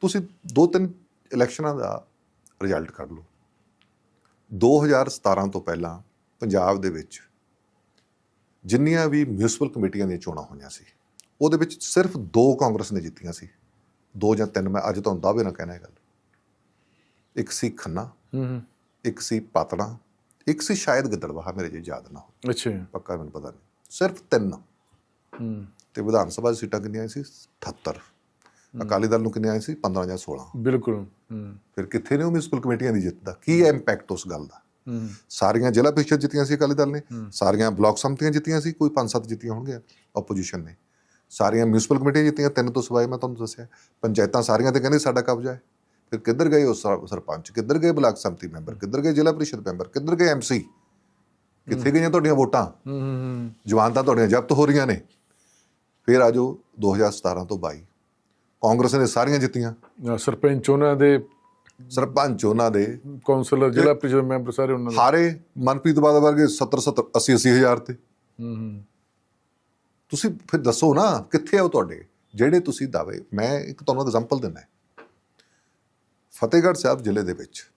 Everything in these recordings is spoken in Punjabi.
ਤੁਸੀਂ ਦੋ ਤਿੰਨ ਇਲੈਕਸ਼ਨਾਂ ਦਾ ਰਿਜ਼ਲਟ ਕੱਢ ਲਓ। 2017 ਤੋਂ ਪਹਿਲਾਂ ਪੰਜਾਬ ਦੇ ਵਿੱਚ ਜਿੰਨੀਆਂ ਵੀ ਮਿਊਨਿਸਪਲ ਕਮੇਟੀਆਂ ਦੀਆਂ ਚੋਣਾਂ ਹੋਈਆਂ ਸੀ ਉਹਦੇ ਵਿੱਚ ਸਿਰਫ ਦੋ ਕਾਂਗਰਸ ਨੇ ਜਿੱਤੀਆਂ ਸੀ। ਦੋ ਜਾਂ ਤਿੰਨ ਮੈਂ ਅੱਜ ਤੁਹਾਨੂੰ ਦਾਅਵੇ ਨਾਲ ਕਹਿਣਾ ਇਹ ਗੱਲ। ਇੱਕ ਸੀ ਖੰਨਾ ਹੂੰ ਇੱਕ ਸੀ ਪਾਤੜਾ ਇੱਕ ਸੀ ਸ਼ਾਇਦ ਗਿੱਦੜਬਾਹਾ ਮੇਰੇ ਜੇ ਯਾਦ ਨਾ ਹੋ ਅੱਛਾ। ਪੱਕਾ ਮੈਨੂੰ ਪਤਾ ਨਹੀਂ। ਸਿਰਫ ਤਿੰਨ। ਹੂੰ। ਤੇ ਵਿਧਾਨ ਸਭਾ ਦੀ ਸੀਟਾਂ ਕਿੰਨੀਆਂ ਸੀ? 78 ਅਕਾਲੀ ਦਲ ਨੂੰ ਕਿੰਨੀਆਂ ਆਈ ਸੀ? 15 ਜਾਂ 16 ਬਿਲਕੁਲ। ਹੂੰ। ਫਿਰ ਕਿੱਥੇ ਨੇ ਉਹ ਮਿਊਨਿਸਪਲ ਕਮੇਟੀਆਂ ਦੀ ਜਿੱਤ ਦਾ? ਕੀ ਹੈ। ਇੰਪੈਕਟ ਉਸ ਗੱਲ ਦਾ? ਹੂੰ। ਸਾਰੀਆਂ ਜ਼ਿਲ੍ਹਾ ਪ੍ਰੀਸ਼ਦ ਜਿੱਤੀਆਂ ਸੀ ਅਕਾਲੀ ਦਲ ਨੇ? ਸਾਰੀਆਂ ਬਲਾਕ ਸੰਮਤੀਆਂ ਜਿੱਤੀਆਂ ਸੀ? ਕੋਈ 5-7 ਜਿੱਤੀਆਂ ਹੋਣਗੀਆਂ? ਆਪੋਜੀਸ਼ਨ ਨੇ। ਸਾਰੀਆਂ ਮਿਊਨਿਸਪਲ ਕਮੇਟੀਆਂ ਜਿੱਤੀਆਂ ਤਿੰਨ ਤੋਂ ਸਿਵਾਏ ਮੈਂ ਤੁਹਾਨੂੰ ਦੱਸਿਆ। ਪੰਚਾਇਤਾਂ ਸਾਰੀਆਂ ਤੇ ਕਹਿੰਦੇ ਸਾਡਾ ਕਬਜ਼ਾ ਹੈ। ਫਿਰ ਕਿੱਧਰ ਗਏ ਉਹ ਸਰ- ਸਰਪੰਚ? ਕਿੱਧਰ ਗਏ ਬਲਾਕ ਸੰਮਤੀ ਮੈਂਬਰ? ਕਿੱਧਰ ਗਏ ਜ਼ਿਲ੍ਹਾ ਪ੍ਰੀਸ਼ਦ ਮੈਂਬਰ? ਕਿੱਧਰ ਗਏ ਐਮਸੀ ਕਿੱਥੇ ਗਈਆਂ ਤੁਹਾਡੀਆਂ ਵੋਟਾਂ? ਹੂੰ ਹੂੰ ਜਵਾਨਤਾਂ ਤੁਹਾਡੀਆਂ ਜ਼ਬਤ ਹੋ ਰਹੀਆਂ ਨੇ। ਫਿਰ ਆਜੋ 2017 ਤੋਂ 22 ਕਾਂਗਰਸ ਨੇ ਸਾਰੀਆਂ ਜਿੱਤੀਆਂ। ਸਰਪੰਚ ਉਹਨਾਂ ਦੇ ਸਰਪੰਚ ਉਹਨਾਂ ਦੇ। ਕੌਂਸਲਰ ਜ਼ਿਲ੍ਹਾ ਪ੍ਰੀਸ਼ਦ ਮੈਂਬਰ ਸਾਰੇ ਉਹਨਾਂ ਦੇ। ਹਾਰੇ ਮਨਪ੍ਰੀਤ ਬਾਦਲ ਵਰਗੇ 70 70 80 80 ਹਜ਼ਾਰ ਤੇ। ਹੂੰ ਹੂੰ। ਤੁਸੀਂ ਫਿਰ ਦੱਸੋ ਨਾ ਕਿੱਥੇ ਆ ਉਹ ਤੁਹਾਡੇ? ਜਿਹੜੇ ਤੁਸੀਂ ਦਾਅਵੇ ਮੈਂ ਇੱਕ ਤੁਹਾਨੂੰ ਐਗਜ਼ਾਮਪਲ ਦਿੰਦਾ। ਫਤਿਹਗੜ੍ਹ ਸਾਹਿਬ ਜ਼ਿਲ੍ਹੇ ਦੇ ਵਿੱਚ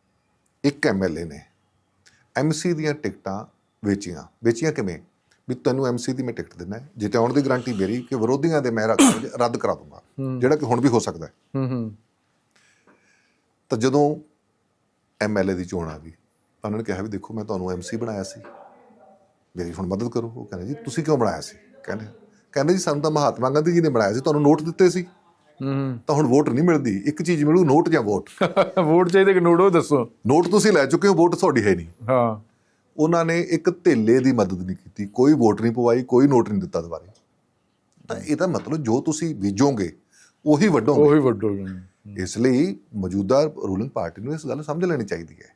ਇੱਕ ਐਮਐਲਏ ਨੇ ਐਮਸੀ ਦੀਆਂ ਟਿਕਟਾਂ ਵੇਚੀਆਂ। ਵੇਚੀਆਂ ਕਿਵੇਂ? ਵੀ ਤੈਨੂੰ ਐਮਸੀ ਦੀ ਮੈਂ ਟਿਕਟ ਦਿੰਦਾ ਜਿਤਾਉਣ ਦੀ ਗਾਰੰਟੀ ਮੇਰੀ ਕਿ ਵਿਰੋਧੀਆਂ ਦੇ ਮੈਂ ਰੱਖ- ਰੱਦ ਕਰਾ ਦੂੰਗਾ। ਜਿਹੜਾ ਕਿ ਹੁਣ ਵੀ ਹੋ ਸਕਦਾ ਹੈ। ਹੂੰ ਹੂੰ। ਤਾਂ ਜਦੋਂ ਐਮਐਲਏ ਦੀ ਚੋਣ ਆ ਗਈ ਤਾਂ ਉਹਨਾਂ ਨੇ ਕਿਹਾ ਵੀ ਦੇਖੋ ਮੈਂ ਤੁਹਾਨੂੰ ਐਮਸੀ ਬਣਾਇਆ ਸੀ। ਮੇਰੀ ਹੁਣ ਮਦਦ ਕਰੋ। ਉਹ ਕਹਿੰਦੇ ਜੀ ਤੁਸੀਂ ਕਿਉਂ ਬਣਾਇਆ ਸੀ? ਕਹਿੰਦੇ ਕਹਿੰਦੇ ਜੀ ਸਾਨੂੰ ਤਾਂ ਮਹਾਤਮਾ ਗਾਂਧੀ ਜੀ ਨੇ ਬਣਾਇਆ ਸੀ ਤੁਹਾਨੂੰ ਨੋਟ ਦਿੱਤੇ ਸੀ। ਹੂੰ ਤਾਂ ਹੁਣ ਵੋਟ ਨਹੀਂ ਮਿਲਦੀ। ਇੱਕ ਚੀਜ਼ ਮਿਲੂ ਨੋਟ ਜਾਂ ਵੋਟ? ਵੋਟ ਚਾਹੀਦੇ ਕਿ ਨੋੜੋ ਦੱਸੋ। ਨੋਟ ਤੁਸੀਂ ਲੈ ਚੁੱਕੇ ਹੋ ਵੋਟ ਤੁਹਾਡੀ ਹੈ ਨਹੀਂ। ਹਾਂ। ਉਹਨਾਂ ਨੇ ਇੱਕ ਧੇਲੇ ਦੀ ਮਦਦ ਨਹੀਂ ਕੀਤੀ। ਕੋਈ ਵੋਟ ਨਹੀਂ ਪਵਾਈ ਕੋਈ ਨੋਟ ਨਹੀਂ ਦਿੱਤਾ ਦੁਬਾਰੇ। ਤਾਂ ਇਹਦਾ ਮਤਲਬ ਜੋ ਤੁਸੀਂ ਬੀਜੋਗੇ ਉਹੀ ਵੱਢੋਗੇ ਉਹੀ ਵੱਡੋ ਇਸ ਲਈ ਮੌਜੂਦਾ ਰੂਲਿੰਗ ਪਾਰਟੀ ਨੂੰ ਇਸ ਗੱਲ ਸਮਝ ਲੈਣੀ ਚਾਹੀਦੀ ਹੈ।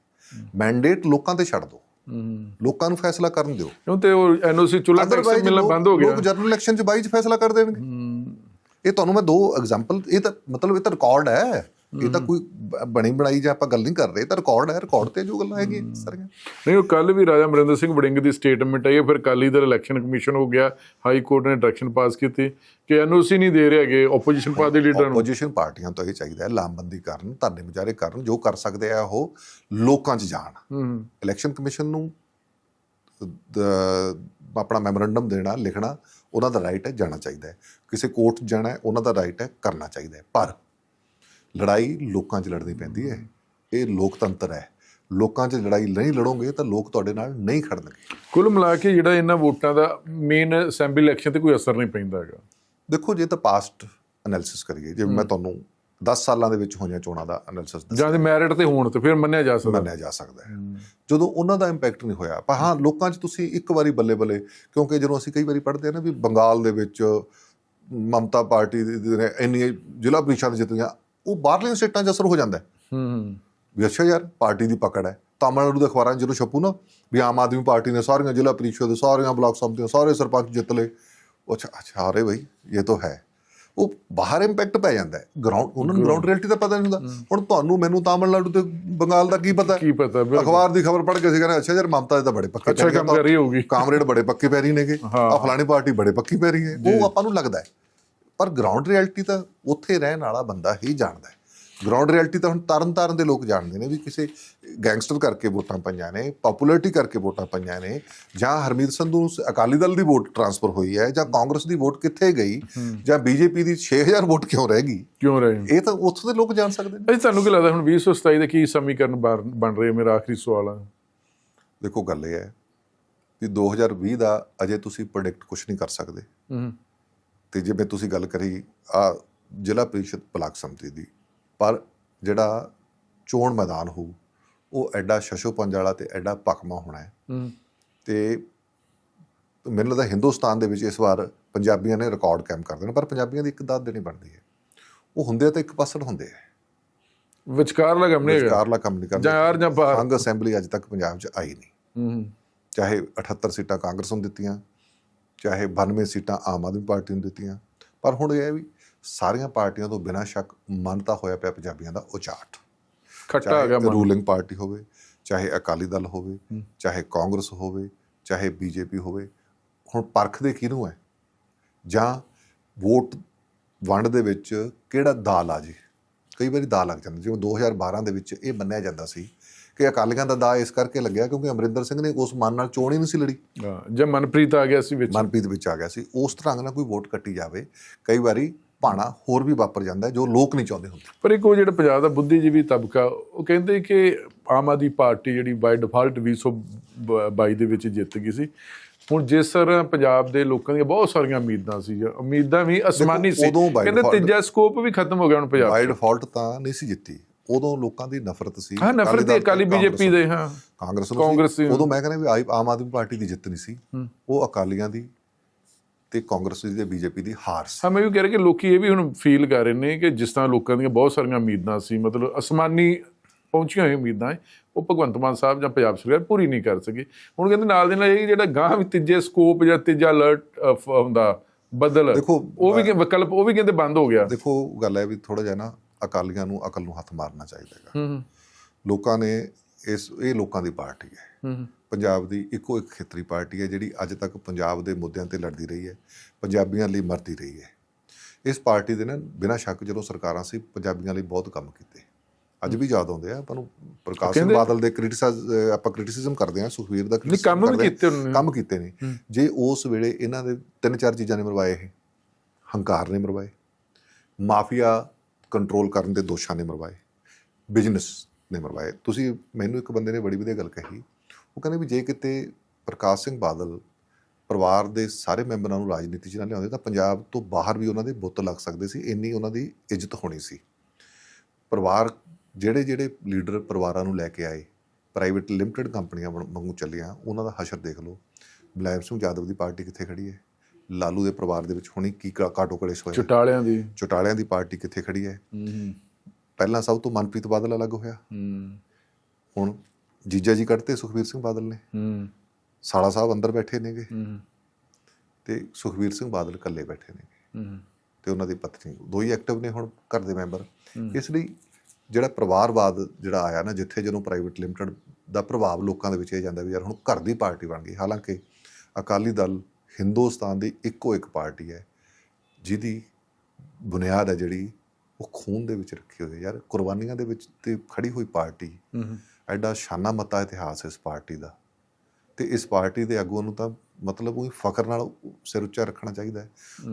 ਮੈਂਡੇਟ ਲੋਕਾਂ ਤੇ ਛੱਡ ਦਿਓ। ਲੋਕਾਂ ਨੂੰ ਫੈਸਲਾ ਕਰਨ ਦਿਓ। ਕਿਉਂ ਤੇ ਉਹ ਐਨਓਸੀ ਚੁੱਲਾ ਟੈਕਸ ਮਿਲਣਾ ਬੰਦ ਹੋ ਗਿਆ। ਲੋਕ ਜਨਰਲ ਇਲੈਕਸ਼ਨ ਚ ਬਾਈ ਚ ਫੈਸਲਾ ਕਰ ਦੇਣਗੇ। ਇਹ ਤੁਹਾਨੂੰ ਮੈਂ ਦੋ ਐਗਜ਼ਾਮਪਲ ਇਹ ਤਾਂ ਮਤਲਬ ਇਹ ਤਾਂ ਰਿਕਾਰਡ ਹੈ। ਇਹ ਤਾਂ ਕੋਈ ਬਣੀ ਬਣਾਈ ਜਾਂ ਆਪਾਂ ਗੱਲ ਨਹੀਂ ਕਰ ਰਹੇ ਇਹ ਤਾਂ ਰਿਕਾਰਡ ਹੈ ਰਿਕਾਰਡ ਤੇ ਜੋ ਗੱਲਾਂ ਹੈਗੀਆਂ ਸਾਰੀਆਂ। ਨਹੀਂ ਉਹ ਕੱਲ ਵੀ ਰਾਜਾ ਅਮਰਿੰਦਰ ਸਿੰਘ ਵੜਿੰਗ ਦੀ ਸਟੇਟਮੈਂਟ ਆਈ ਹੈ, ਫਿਰ ਕਾਲੀ ਦਲ ਇਲੈਕਸ਼ਨ ਕਮਿਸ਼ਨ ਹੋ ਗਿਆ ਹਾਈ ਕੋਰਟ ਨੇ ਡਾਇਰੈਕਸ਼ਨ ਪਾਸ ਕੀਤੀ ਕਿ ਐਨਓਸੀ ਨਹੀਂ ਦੇ ਰਹੇ ਹੈਗੇ ਆਪੋਜੀਸ਼ਨ ਪਾਰਟੀ ਲੀਡਰ ਨੂੰ। ਆਪੋਜੀਸ਼ਨ ਪਾਰਟੀਆਂ ਤੋਂ ਇਹ ਚਾਹੀਦਾ ਹੈ ਲਾਮਬੰਦੀ ਕਰਨ ਧਰਨੇ ਮੁਜ਼ਾਹਰੇ ਕਰਨ ਜੋ ਕਰ ਸਕਦੇ ਆ ਉਹ ਲੋਕਾਂ 'ਚ ਜਾਣ। ਇਲੈਕਸ਼ਨ ਕਮਿਸ਼ਨ ਨੂੰ ਦ- ਆਪਣਾ ਮੈਮੋਰੰਡਮ ਦੇਣਾ ਲਿਖਣਾ ਉਹਨਾਂ ਦਾ ਰਾਈਟ ਹੈ ਜਾਣਾ ਚਾਹੀਦਾ ਹੈ। ਕਿਸੇ ਕੋਰਟ ਜਾਣਾ ਹੈ ਉਹਨਾਂ ਦਾ ਰਾਈਟ ਹੈ ਕਰਨਾ ਚਾਹੀਦਾ ਹੈ। ਪਰ ਲੜਾਈ ਲੋਕਾਂ 'ਚ ਲੜਨੀ ਪੈਂਦੀ ਹੈ। ਇਹ ਲੋਕਤੰਤਰ ਹੈ। ਲੋਕਾਂ 'ਚ ਲੜਾਈ ਨਹੀਂ ਲੜੋਗੇ ਤਾਂ ਲੋਕ ਤੁਹਾਡੇ ਨਾਲ ਨਹੀਂ ਖੜਨਗੇ। ਕੁੱਲ ਮਿਲਾ ਕੇ ਜਿਹੜਾ ਇਹਨਾਂ ਵੋਟਾਂ ਦਾ ਮੇਨ ਅਸੈਂਬਲੀ ਇਲੈਕਸ਼ਨ ਤੇ ਕੋਈ ਅਸਰ ਨਹੀਂ ਪੈਂਦਾ ਹੈਗਾ। ਦੇਖੋ ਜੇ ਤਾਂ ਪਾਸਟ ਐਨਾਲਿਸਿਸ ਕਰੀਏ ਜੇ ਮੈਂ ਤੁਹਾਨੂੰ 10 ਸਾਲਾਂ ਦੇ ਵਿੱਚ ਹੋਈਆਂ ਚੋਣਾਂ ਦਾ ਐਨਾਲਿਸਿਸ ਜਾਂ ਤੇ ਮੈਰਿਟ ਤੇ ਹੋਣ ਤੇ ਫਿਰ ਮੰਨਿਆ ਜਾ ਸਕਦਾ। ਮੰਨਿਆ ਜਾ ਸਕਦਾ ਹੈ। ਜਦੋਂ ਉਹਨਾਂ ਦਾ ਇੰਪੈਕਟ ਨਹੀਂ ਹੋਇਆ ਪਰ ਹਾਂ ਲੋਕਾਂ 'ਚ ਤੁਸੀਂ ਇੱਕ ਵਾਰੀ ਬੱਲੇ ਬੱਲੇ ਕਿਉਂਕਿ ਜਦੋਂ ਅਸੀਂ ਕਈ ਵਾਰੀ ਪੜ੍ਹਦੇ ਆ ਨਾ ਵੀ ਬੰਗਾਲ ਦੇ ਵਿੱਚ ਮਮਤਾ ਪਾਰਟੀ ਦੇ- ਇੰਨੀ ਜ਼ਿਲ੍ਹਾ ਪ੍ਰੀਸ਼ਦ ਜਿੱਤੀਆਂ ਉਹ ਬਾਹਰਲੀਆਂ ਸਟੇਟਾਂ 'ਚ ਅਸਰ ਹੋ ਜਾਂਦਾ ਹੈ। ਹੂੰ ਵੀ ਅੱਛਾ ਯਾਰ ਪਾਰਟੀ ਦੀ ਪਕੜ ਹੈ। ਤਾਮਿਲਨਾਡੂ ਦੇ ਅਖਬਾਰਾਂ 'ਚ ਜਦੋਂ ਛਪੂ ਨਾ ਵੀ ਆਮ ਆਦਮੀ ਪਾਰਟੀ ਨੇ ਸਾਰੀਆਂ ਜ਼ਿਲ੍ਹਾ ਪ੍ਰੀਸ਼ਦ ਸਾਰੀਆਂ ਬਲਾਕ ਸੰਮਤੀਆਂ ਸਾਰੇ ਸਰਪੰਚ ਜਿੱਤ ਲਏ। ਅੱਛਾ ਅੱਛਾ ਅਰੇ ਭਾਈ ਇਹ ਤਾਂ ਹੈ। ਉਹ ਬਾਹਰ ਇੰਪੈਕਟ ਪੈ ਜਾਂਦਾ ਹੈ। ਗਰਾਊਂਡ ਉਹਨਾਂ ਨੂੰ ਗਰਾਊਂਡ ਰਿਐਲਿਟੀ ਦਾ ਪਤਾ ਨਹੀਂ ਹੁੰਦਾ। ਹੁਣ ਤੁਹਾਨੂੰ ਮੈਨੂੰ ਤਾਮਿਲਨਾਡੂ ਤੇ ਬੰਗਾਲ ਦਾ ਕੀ ਪਤਾ? ਕੀ ਪਤਾ। ਅਖਬਾਰ ਦੀ ਖਬਰ ਪੜ੍ਹ ਕੇ ਸੀ ਕਹਿੰਦੇ ਅੱਛਾ ਯਾਰ ਮਮਤਾ ਦੇ ਤਾਂ ਬੜੇ ਪੱਕੇ ਅੱਛਾ ਕੰਮ ਕਰ ਰਹੀ ਹੋਊਗੀ। ਕਾਮਰੇਡ ਬੜੇ ਪੱਕੇ ਪੈ ਰਹੀ ਨੇਗੇ। ਆ ਫਲਾਣੀ ਪਾਰਟੀ ਬੜੇ ਪੱਕੀ ਪੈ ਰਹੀ ਹੈ। ਉਹ ਆਪਾਂ ਨੂੰ ਲੱਗਦਾ ਹੈ। ਪਰ ਗਰਾਊਂਡ ਰਿਐਲਿਟੀ ਤਾਂ ਉੱਥੇ ਰਹਿਣ ਵਾਲਾ ਬੰਦਾ ਹੀ ਜਾਣਦਾ ਹੈ। ਗਰਾਊਂਡ ਰਿਐਲਿਟੀ ਤਾਂ ਹੁਣ ਤਰਨ ਤਾਰਨ ਦੇ ਲੋਕ ਜਾਣਦੇ ਨੇ ਵੀ ਕਿਸੇ ਗੈਂਗਸਟਰ ਕਰਕੇ ਵੋਟਾਂ ਪਈਆਂ ਨੇ ਪਪੂਲੈਰਿਟੀ ਕਰਕੇ ਵੋਟਾਂ ਪਈਆਂ ਨੇ ਜਾਂ ਹਰਮੀਤ ਸੰਧੂ ਨੂੰ ਅਕਾਲੀ ਦਲ ਦੀ ਵੋਟ ਟਰਾਂਸਫਰ ਹੋਈ ਹੈ ਜਾਂ ਕਾਂਗਰਸ ਦੀ ਵੋਟ ਕਿੱਥੇ ਗਈ ਜਾਂ ਬੀਜੇਪੀ ਦੀ 6000 ਵੋਟ ਕਿਉਂ ਰਹਿ ਗਈ? ਕਿਉਂ ਰਹੇ ਇਹ ਤਾਂ ਉੱਥੋਂ ਦੇ ਲੋਕ ਜਾਣ ਸਕਦੇ ਨੇ। ਅਜੀ ਤੁਹਾਨੂੰ ਕੀ ਲੱਗਦਾ ਹੁਣ 2027 ਦੇ ਕੀ ਸਮੀਕਰਨ ਬਣ ਰਹੇ ਮੇਰਾ ਆਖਰੀ ਸਵਾਲ? ਆ ਦੇਖੋ ਗੱਲ ਇਹ ਹੈ ਕਿ 2020 ਦਾ ਅਜੇ ਤੁਸੀਂ ਪ੍ਰੈਡਿਕਟ ਕੁਝ ਨਹੀਂ ਕਰ ਸਕਦੇ। ਹੂੰ। ਤੇ ਜਿਵੇਂ ਤੁਸੀਂ ਗੱਲ ਕਰੀ ਆ ਜ਼ਿਲ੍ਹਾ ਪ੍ਰੀਸ਼ਦ ਬਲਾਕ ਸੰਮਤੀ ਦੀ ਪਰ ਜਿਹੜਾ ਚੋਣ ਮੈਦਾਨ ਹੋਊ ਉਹ ਐਡਾ ਸ਼ਸ਼ੋਪੰਜ ਵਾਲਾ ਤੇ ਐਡਾ ਪਕਮਾ ਹੋਣਾ ਹੈ। ਤੇ ਮੈਨੂੰ ਲੱਗਦਾ ਹਿੰਦੁਸਤਾਨ ਦੇ ਵਿੱਚ ਇਸ ਵਾਰ ਪੰਜਾਬੀਆਂ ਨੇ ਰਿਕਾਰਡ ਕਾਇਮ ਕਰ ਦੇਣਾ ਪਰ ਪੰਜਾਬੀਆਂ ਦੀ ਇੱਕ ਦਾਦ ਦੇਣੀ ਬਣਦੀ ਹੈ। ਉਹ ਹੁੰਦੇ ਤਾਂ ਇੱਕ ਪਾਸੜ ਹੁੰਦੇ ਆ। ਵਿਚਕਾਰਲਾ ਕੰਮ ਨਹੀਂ ਵਿਚਕਾਰਲਾ ਕੰਮ ਨਹੀਂ ਕਰਦੇ। ਜਾਂ ਯਾਰ ਜਾਂ ਬਾਹਰ ਸੰਘ ਅਸੈਂਬਲੀ ਅੱਜ ਤੱਕ ਪੰਜਾਬ 'ਚ ਆਈ ਨਹੀਂ। ਹੂੰ। ਚਾਹੇ 78 ਸੀਟਾਂ ਕਾਂਗਰਸ ਨੂੰ ਦਿੱਤੀਆਂ ਚਾਹੇ 92 ਸੀਟਾਂ ਆਮ ਆਦਮੀ ਪਾਰਟੀ ਨੂੰ ਦਿੱਤੀਆਂ ਪਰ ਹੁਣ ਇਹ ਵੀ ਸਾਰੀਆਂ ਪਾਰਟੀਆਂ ਤੋਂ ਬਿਨਾਂ ਸ਼ੱਕ ਮੰਨਤਾ ਹੋਇਆ ਪਿਆ ਪੰਜਾਬੀਆਂ ਦਾ ਉਚਾਟ। ਖੱਟਾ ਗਿਆ ਮਨ। ਰੂਲਿੰਗ ਪਾਰਟੀ ਹੋਵੇ ਚਾਹੇ ਅਕਾਲੀ ਦਲ ਹੋਵੇ ਚਾਹੇ ਕਾਂਗਰਸ ਹੋਵੇ ਚਾਹੇ ਬੀਜੇਪੀ ਹੋਵੇ ਹੁਣ ਪਰਖਦੇ ਕਿਹਨੂੰ ਹੈ? ਜਾਂ ਵੋਟ ਵੰਡ ਦੇ ਵਿੱਚ ਕਿਹੜਾ ਦਾਲ ਆ ਜੇ? ਕਈ ਵਾਰੀ ਦਾ ਲੱਗ ਜਾਂਦਾ ਜਿਵੇਂ 2012 ਦੇ ਵਿੱਚ ਇਹ ਮੰਨਿਆ ਜਾਂਦਾ ਸੀ ਕਿ ਅਕਾਲੀਆਂ ਦਾ ਦਾ ਇਸ ਕਰਕੇ ਲੱਗਿਆ ਕਿਉਂਕਿ ਅਮਰਿੰਦਰ ਸਿੰਘ ਨੇ ਉਸ ਮਨ ਨਾਲ ਚੋਣ ਹੀ ਨਹੀਂ ਸੀ ਲੜੀ। ਜੇ ਮਨਪ੍ਰੀਤ ਆ ਗਿਆ ਸੀ ਵਿੱਚ। ਮਨਪ੍ਰੀਤ ਵਿੱਚ ਆ ਗਿਆ ਸੀ। ਉਸ ਤਰ੍ਹਾਂ ਨਾਲ ਕੋਈ ਵੋਟ ਕੱਟੀ ਜਾਵੇ ਕਈ ਵਾਰੀ ਭਾਣਾ ਹੋਰ ਵੀ ਵਾਪਰ ਜਾਂਦਾ ਜੋ ਲੋਕ ਨਹੀਂ ਚਾਹੁੰਦੇ ਹੁੰਦੇ। ਪਰ ਇੱਕ ਉਹ ਜਿਹੜਾ ਪੰਜਾਬ ਦਾ ਬੁੱਧੀਜੀਵੀ ਤਬਕਾ ਉਹ ਕਹਿੰਦੇ ਕਿ ਆਮ ਆਦਮੀ ਪਾਰਟੀ ਜਿਹੜੀ ਬਾਈ ਡਿਫਾਲਟ 2022 ਦੇ ਵਿੱਚ ਜਿੱਤ ਗਈ ਸੀ। ਹੁਣ ਜਿਸ ਤਰ੍ਹਾਂ ਪੰਜਾਬ ਦੇ ਲੋਕਾਂ ਦੀਆਂ ਬਹੁਤ ਸਾਰੀਆਂ ਉਮੀਦਾਂ ਸੀ ਉਮੀਦਾਂ ਵੀ ਅਸਮਾਨੀ ਸੀ। ਕਹਿੰਦੇ ਤੀਜਾ ਸਕੋਪ ਵੀ ਖਤਮ ਹੋ ਗਿਆ ਹੁਣ ਪੰਜਾਬ ਬਾਈ ਡਿਫਾਲਟ ਤਾਂ ਨਹੀਂ ਸੀ ਜਿੱਤੀ। ਉਦੋਂ ਲੋਕਾਂ ਦੀ ਨਫ਼ਰਤ ਸੀ ਹਾਂ ਨਫ਼ਰਤ ਦਲ ਅਕਾਲੀ ਤੇ ਬੀਜੇਪੀ ਦੇ ਹਾਂ। ਕਾਂਗਰਸ ਨੂੰ। ਉਦੋਂ ਮੈਂ ਕਹਿੰਦਾ ਵੀ ਆਮ ਆਦਮੀ ਪਾਰਟੀ ਦੀ ਜਿੱਤ ਨਹੀਂ ਸੀ। ਉਹ ਅਕਾਲੀਆਂ ਦੀ ਤੇ ਕਾਂਗਰਸ ਦੀ ਤੇ ਬੀਜੇਪੀ ਦੀ ਹਾਰ ਸੀ। ਹਾਂ ਮੈਂ ਵੀ ਕਹਿ ਰਿਹਾ ਕਿ ਲੋਕੀ ਇਹ ਵੀ ਹੁਣ ਫੀਲ ਕਰ ਰਹੇ ਨੇ ਕਿ ਜਿਸ ਤਰ੍ਹਾਂ ਲੋਕਾਂ ਦੀਆਂ ਬਹੁਤ ਸਾਰੀਆਂ ਉਮੀਦਾਂ ਸੀ ਮਤਲਬ ਅਸਮਾਨੀ ਪਹੁੰਚੀਆਂ ਹੋਈਆਂ ਉਮੀਦਾਂ ਹੈ, ਉਹ ਭਗਵੰਤ ਮਾਨ ਸਾਹਿਬ ਜਾਂ ਪੰਜਾਬ ਸਰਕਾਰ ਪੂਰੀ ਨਹੀਂ ਕਰ ਸਕੀ। ਹੁਣ ਕਹਿੰਦੇ ਨਾਲ ਦੇ ਨਾਲ ਇਹ ਜਿਹੜਾ ਗਾਂ ਵੀ ਤੀਜੇ ਸਕੋਪ ਜਾਂ ਤੀਜਾ ਅਲਰਟ ਹੁੰਦਾ ਬਦਲ ਦੇਖੋ, ਉਹ ਵੀ ਕਿ- ਵਿਕਲਪ ਉਹ ਵੀ ਕਹਿੰਦੇ ਬੰਦ ਹੋ ਗਿਆ। ਦੇਖੋ ਗੱਲ ਹੈ ਵੀ ਥੋੜਾ ਜਿਹਾ ਨਾ ਅਕਾਲੀਆਂ ਨੂੰ ਅਕਲ ਨੂੰ ਹੱਥ ਮਾਰਨਾ ਚਾਹੀਦਾ ਹੈਗਾ। ਲੋਕਾਂ ਨੇ ਇਸ ਇਹ ਲੋਕਾਂ ਦੀ ਪਾਰਟੀ ਹੈ। ਪੰਜਾਬ ਦੀ ਇੱਕੋ ਇੱਕ ਖੇਤਰੀ ਪਾਰਟੀ ਹੈ ਜਿਹੜੀ ਅੱਜ ਤੱਕ ਪੰਜਾਬ ਦੇ ਮੁੱਦਿਆਂ ਤੇ ਲੜਦੀ ਰਹੀ ਹੈ ਪੰਜਾਬੀਆਂ ਲਈ ਮਰਦੀ ਰਹੀ ਹੈ। ਇਸ ਪਾਰਟੀ ਦੇ ਨਾ ਬਿਨਾਂ ਸ਼ੱਕ ਜਦੋਂ ਸਰਕਾਰਾਂ ਸੀ ਪੰਜਾਬੀਆਂ ਲਈ ਬਹੁਤ ਕੰਮ ਕੀਤੇ। ਅੱਜ ਵੀ ਯਾਦ ਆਉਂਦੇ ਆ ਆਪਾਂ ਨੂੰ ਪ੍ਰਕਾਸ਼ ਸਿੰਘ ਬਾਦਲ ਦੇ ਕ੍ਰਿਟਿਸਾਈਜ਼ ਆਪਾਂ ਕ੍ਰਿਟਿਸਿਜ਼ਮ ਕਰਦੇ ਆ ਸੁਖਵੀਰ ਦਾ ਨਹੀਂ ਕੰਮ। ਕੀਤੇ ਉਹਨਾਂ। ਕੰਮ ਕੀਤੇ ਨੇ। ਜੇ ਉਸ ਵੇਲੇ ਇਹਨਾਂ ਦੇ ਤਿੰਨ ਚਾਰ ਚੀਜ਼ਾਂ ਨੇ ਮਰਵਾਏ ਇਹ ਹੰਕਾਰ ਨੇ ਮਰਵਾਏ ਮਾਫੀਆ ਕੰਟਰੋਲ ਕਰਨ ਦੇ ਦੋਸ਼ਾਂ ਨੇ ਮਰਵਾਏ ਬਿਜ਼ਨਸ ਨੇ ਮਰਵਾਏ। ਤੁਸੀਂ ਮੈਨੂੰ ਇੱਕ ਬੰਦੇ ਨੇ ਬੜੀ ਵਧੀਆ ਗੱਲ ਕਹੀ। ਉਹ ਕਹਿੰਦੇ ਵੀ ਜੇ ਕਿਤੇ ਪ੍ਰਕਾਸ਼ ਸਿੰਘ ਬਾਦਲ ਪਰਿਵਾਰ ਦੇ ਸਾਰੇ ਮੈਂਬਰਾਂ ਨੂੰ ਰਾਜਨੀਤੀ 'ਚ ਨਾ ਲਿਆਉਂਦੇ, ਤਾਂ ਪੰਜਾਬ ਤੋਂ ਬਾਹਰ ਵੀ ਉਹਨਾਂ ਦੇ ਬੁੱਤ ਲੱਗ ਸਕਦੇ ਸੀ, ਇੰਨੀ ਉਹਨਾਂ ਦੀ ਇੱਜ਼ਤ ਹੋਣੀ ਸੀ। ਪਰਿਵਾਰ ਜਿਹੜੇ ਜਿਹੜੇ ਲੀਡਰ ਪਰਿਵਾਰਾਂ ਨੂੰ ਲੈ ਕੇ ਆਏ ਪ੍ਰਾਈਵੇਟ ਲਿਮਟਿਡ ਕੰਪਨੀਆਂ ਬਣ- ਵਾਂਗੂ ਚੱਲੀਆਂ, ਉਹਨਾਂ ਦਾ ਹਸ਼ਰ ਦੇਖ ਲਓ। ਮੁਲਾਇਮ ਸਿੰਘ ਯਾਦਵ ਦੀ ਪਾਰਟੀ ਕਿੱਥੇ ਖੜੀ ਹੈ? ਲਾਲੂ ਦੇ ਪਰਿਵਾਰ ਦੇ ਵਿੱਚ ਹੁਣੀ ਕੀ ਕਾਟੋ ਕਲੇਸ਼ ਹੋਇਆ? ਚਟਾਲਿਆਂ ਦੀ। ਚੁਟਾਲਿਆਂ ਦੀ ਪਾਰਟੀ ਕਿੱਥੇ ਖੜੀ ਹੈ? ਹੂੰ ਪਹਿਲਾਂ ਸਭ ਤੋਂ ਮਨਪ੍ਰੀਤ ਬਾਦਲ ਅਲੱਗ ਹੋਇਆ। ਹੂੰ। ਹੁਣ ਜੀਜਾ ਜੀ ਕੱਢਤੇ ਸੁਖਬੀਰ ਸਿੰਘ ਬਾਦਲ ਨੇ। ਹੂੰ। ਸਾਲਾ ਸਾਹਿਬ ਅੰਦਰ ਬੈਠੇ ਨੇਗੇ। ਹੂੰ ਤੇ ਸੁਖਬੀਰ ਸਿੰਘ ਬਾਦਲ ਇਕੱਲੇ ਬੈਠੇ ਨੇ ਹੂੰ ਤੇ ਉਹਨਾਂ ਦੀ ਪਤਨੀ ਦੋ ਹੀ ਐਕਟਿਵ ਨੇ ਹੁਣ ਘਰ ਦੇ ਮੈਂਬਰ। ਇਸ ਲਈ ਜਿਹੜਾ ਪਰਿਵਾਰਵਾਦ ਜਿਹੜਾ ਆਇਆ ਨਾ ਜਿੱਥੇ ਜਦੋਂ ਪ੍ਰਾਈਵੇਟ ਲਿਮਟਿਡ ਦਾ ਪ੍ਰਭਾਵ ਲੋਕਾਂ ਦੇ ਵਿੱਚ ਇਹ ਜਾਂਦਾ ਵੀ ਯਾਰ ਹੁਣ ਘਰ ਦੀ ਪਾਰਟੀ ਬਣ ਗਈ। ਹਾਲਾਂਕਿ ਅਕਾਲੀ ਦਲ ਹਿੰਦੁਸਤਾਨ ਦੀ ਇੱਕੋ ਇੱਕ ਪਾਰਟੀ ਹੈ ਜਿਹਦੀ ਬੁਨਿਆਦ ਹੈ ਜਿਹੜੀ ਉਹ ਖੂਨ ਦੇ ਵਿੱਚ ਰੱਖੀ ਹੋਈ ਹੈ। ਯਾਰ ਕੁਰਬਾਨੀਆਂ ਦੇ ਵਿੱਚ ਤੇ ਖੜੀ ਹੋਈ ਪਾਰਟੀ ਐਡਾ ਸ਼ਾਨਾ ਮਤਾ ਇਤਿਹਾਸ ਇਸ ਪਾਰਟੀ ਦਾ। ਤੇ ਇਸ ਪਾਰਟੀ ਦੇ ਆਗੂਆਂ ਨੂੰ ਤਾਂ ਮਤਲਬ ਉਹ ਫਖਰ ਨਾਲ ਸਿਰ ਉੱਚਾ ਰੱਖਣਾ ਚਾਹੀਦਾ ਹੈ।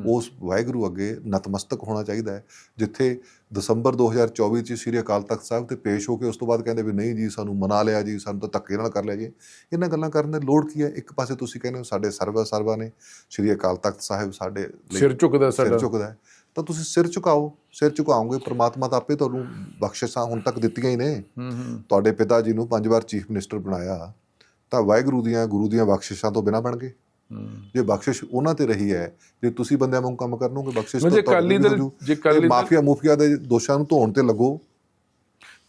ਉਸ ਵਾਹਿਗੁਰੂ ਅੱਗੇ ਨਤਮਸਤਕ ਹੋਣਾ ਚਾਹੀਦਾ ਹੈ ਜਿੱਥੇ ਦਸੰਬਰ 2024 ਚ ਸ੍ਰੀ ਅਕਾਲ ਤਖਤ ਸਾਹਿਬ ਤੇ ਪੇਸ਼ ਹੋ ਕੇ ਉਸ ਤੋਂ ਬਾਅਦ ਕਹਿੰਦੇ ਵੀ ਨਹੀਂ ਜੀ ਸਾਨੂੰ ਮਨਾ ਲਿਆ ਜੀ ਸਾਨੂੰ ਤਾਂ ਧੱਕੇ ਨਾਲ ਕਰ ਲਿਆ ਜੀ। ਇਹਨਾਂ ਗੱਲਾਂ ਕਰਨ ਦੀ ਲੋੜ ਕੀ ਹੈ? ਇੱਕ ਪਾਸੇ ਤੁਸੀਂ ਕਹਿੰਦੇ ਹੋ ਸਾਡੇ ਸਰਵਾ ਸਰਵਾ ਨੇ ਸ੍ਰੀ ਅਕਾਲ ਤਖਤ ਸਾਹਿਬ ਸਾਡੇ ਸਿਰ ਝੁਕਦਾ ਸਿਰ ਸਾਡਾ। ਝੁਕਦਾ ਹੈ। ਤਾਂ ਤੁਸੀਂ ਸਿਰ ਝੁਕਾਓ ਸਿਰ ਝੁਕਾਓਗੇ ਪ੍ਰਮਾਤਮਾ ਤਾਂ ਆਪੇ ਤੁਹਾਨੂੰ ਬਖਸ਼ਿਸ਼ਾਂ ਹੁਣ ਤੱਕ ਦਿੱਤੀਆਂ ਹੀ ਨੇ। ਤੁਹਾਡੇ ਪਿਤਾ ਜੀ ਨੂੰ ਪੰਜ ਵਾਰ ਚੀਫ ਮਿਨਿਸਟਰ ਬਣਾਇਆ। ਤਾਂ ਵਾਹਿਗੁਰੂ ਦੀਆਂ ਗੁਰੂ ਦੀਆਂ ਬਖਸ਼ਿਸ਼ਾਂ ਤੋਂ ਬਿਨਾ ਬਣ ਗਏ। ਜੇ ਬਖਸ਼ਿਸ਼ ਉਹਨਾਂ ਤੇ ਰਹੀ ਹੈ ਜੇ ਤੁਸੀਂ ਬੰਦਿਆਂ ਵਾਂਗ ਕੰਮ ਕਰਨੋਗੇ ਬਖਸ਼ਿਸ਼ ਤੇ ਦਲ- ਹੋ ਜਾਊ। ਜੇ ਦਲ- ਮਾਫੀਆ ਮੁਫੀਆ ਦੇ ਦੋਸ਼ਾਂ ਨੂੰ ਧੋਣ ਤੇ ਲੱਗੋ।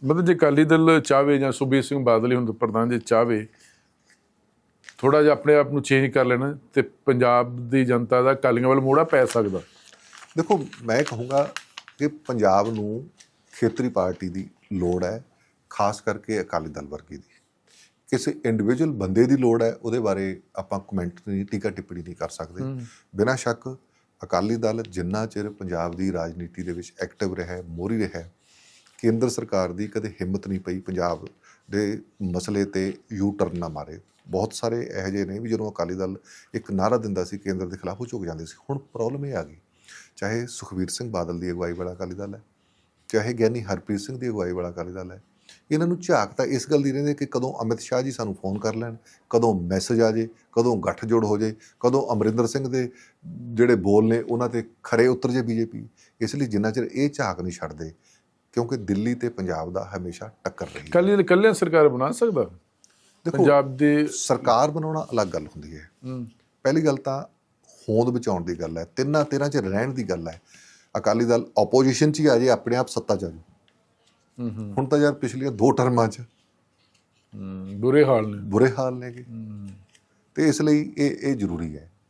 ਮਤਲਬ ਜੇ ਅਕਾਲੀ ਦਲ ਚਾਵੇ ਜਾਂ ਸੁਖਬੀਰ ਸਿੰਘ ਬਾਦਲ ਹੁਣ ਪ੍ਰਧਾਨ ਜੇ ਚਾਵੇ ਥੋੜਾ ਜਿਹਾ ਆਪਣੇ ਆਪ ਨੂੰ ਚੇਂਜ ਕਰ ਲੈਣਾ ਤੇ ਪੰਜਾਬ ਦੀ ਜਨਤਾ ਦਾ ਅਕਾਲੀਆਂ ਵੱਲ ਮੋੜਾ ਪੈ ਸਕਦਾ। ਦੇਖੋ ਮੈਂ ਕਹੂੰਗਾ ਕਿ ਪੰਜਾਬ ਨੂੰ ਖੇਤਰੀ ਪਾਰਟੀ ਦੀ ਲੋੜ ਹੈ ਖਾਸ ਕਰਕੇ ਅਕਾਲੀ ਦਲ ਵਰਗੀ ਦੀ। ਕਿਸੇ ਇੰਡੀਵਿਜੂਅਲ ਬੰਦੇ ਦੀ ਲੋੜ ਹੈ ਉਹਦੇ ਬਾਰੇ ਆਪਾਂ ਕਮੈਂਟ ਨਹੀਂ ਟੀਕਾ ਟਿੱਪਣੀ ਨਹੀਂ ਕਰ ਸਕਦੇ। ਬਿਨਾਂ ਸ਼ੱਕ ਅਕਾਲੀ ਦਲ ਜਿੰਨਾ ਚਿਰ ਪੰਜਾਬ ਦੀ ਰਾਜਨੀਤੀ ਦੇ ਵਿੱਚ ਐਕਟਿਵ ਰਿਹਾ ਹੈ, ਮੋਹਰੀ ਰਿਹਾ ਹੈ, ਕੇਂਦਰ ਸਰਕਾਰ ਦੀ ਕਦੇ ਹਿੰਮਤ ਨਹੀਂ ਪਈ ਪੰਜਾਬ ਦੇ ਮਸਲੇ ਤੇ ਯੂ ਟਰਨ ਨਾ ਮਾਰੇ। ਬਹੁਤ ਸਾਰੇ ਇਹੋ ਜਿਹੇ ਨੇ ਵੀ ਜਦੋਂ ਅਕਾਲੀ ਦਲ ਇੱਕ ਨਾਰਾ ਦਿੰਦਾ ਸੀ ਕੇਂਦਰ ਦੇ ਖਿਲਾਫ ਉਹ ਝੁਕ ਜਾਂਦੇ ਸੀ। ਹੁਣ ਪ੍ਰੋਬਲਮ ਇਹ ਆ ਗਈ ਚਾਹੇ ਸੁਖਬੀਰ ਸਿੰਘ ਬਾਦਲ ਦੀ ਅਗਵਾਈ ਵਾਲਾ ਅਕਾਲੀ ਦਲ ਹੈ ਚਾਹੇ ਗਿਆਨੀ ਹਰਪ੍ਰੀਤ ਸਿੰਘ ਦੀ ਅਗਵਾਈ ਵਾਲਾ ਅਕਾਲੀ ਦਲ ਹੈ ਇਹਨਾਂ ਨੂੰ ਝਾਕ ਤਾਂ ਇਸ ਗੱਲ ਦੀ ਰਹਿੰਦੀ ਕਿ ਕਦੋਂ ਅਮਿਤ ਸ਼ਾਹ ਜੀ ਸਾਨੂੰ ਫੋਨ ਕਰ ਲੈਣ ਕਦੋਂ ਮੈਸੇਜ ਆ ਜੇ ਕਦੋਂ ਗੱਠਜੋੜ ਹੋ ਜੇ ਕਦੋਂ ਅਮਰਿੰਦਰ ਸਿੰਘ ਦੇ ਜਿਹੜੇ ਬੋਲ ਨੇ ਉਹਨਾਂ ਤੇ ਖਰੇ ਉਤਰ ਜੇ ਬੀਜੇਪੀ। ਇਸ ਲਈ ਜਿੰਨਾ ਚਿਰ ਇਹ ਝਾਕ ਨਹੀਂ ਛੱਡਦੇ ਕਿਉਂਕਿ ਦਿੱਲੀ ਤੇ ਪੰਜਾਬ ਦਾ ਹਮੇਸ਼ਾ ਟੱਕਰ ਰਹੀ ਦਲ ਇਕੱਲਿਆਂ ਸਰਕਾਰ ਬਣਾ ਸਕਦਾ? ਦੇਖੋ ਪੰਜਾਬ ਦੇ ਸਰਕਾਰ ਬਣਾਉਣਾ ਅਲੱਗ ਗੱਲ ਹੁੰਦੀ ਹੈ। ਪਹਿਲੀ ਗੱਲ ਤਾਂ ਹੋਂਦ ਬਚਾਉਣ ਦੀ ਗੱਲ ਹੈ ਤਿੰਨਾਂ ਤੇਰਾਂ ਚ ਰਹਿਣ ਦੀ ਗੱਲ ਹੈ। ਅਕਾਲੀ ਦਲ ਆਪੋਜੀਸ਼ਨ ਚ ਹੀ ਆ ਜੇ ਆਪਣੇ ਆਪ ਸੱਤਾ ਚ ਆ ਹੂੰ ਹੁਣ ਤਾਂ ਯਾਰ ਪਿਛਲੀਆਂ ਦੋ ਟਰਮਾਂ ਚ ਬੁਰੇ ਹਾਲ ਨੇ। ਬੁਰੇ ਹਾਲ ਨੇਗੇ। ਤੇ ਇਸ ਲਈ ਇਹ ਇਹ ਜ਼ਰੂਰੀ ਹੈ।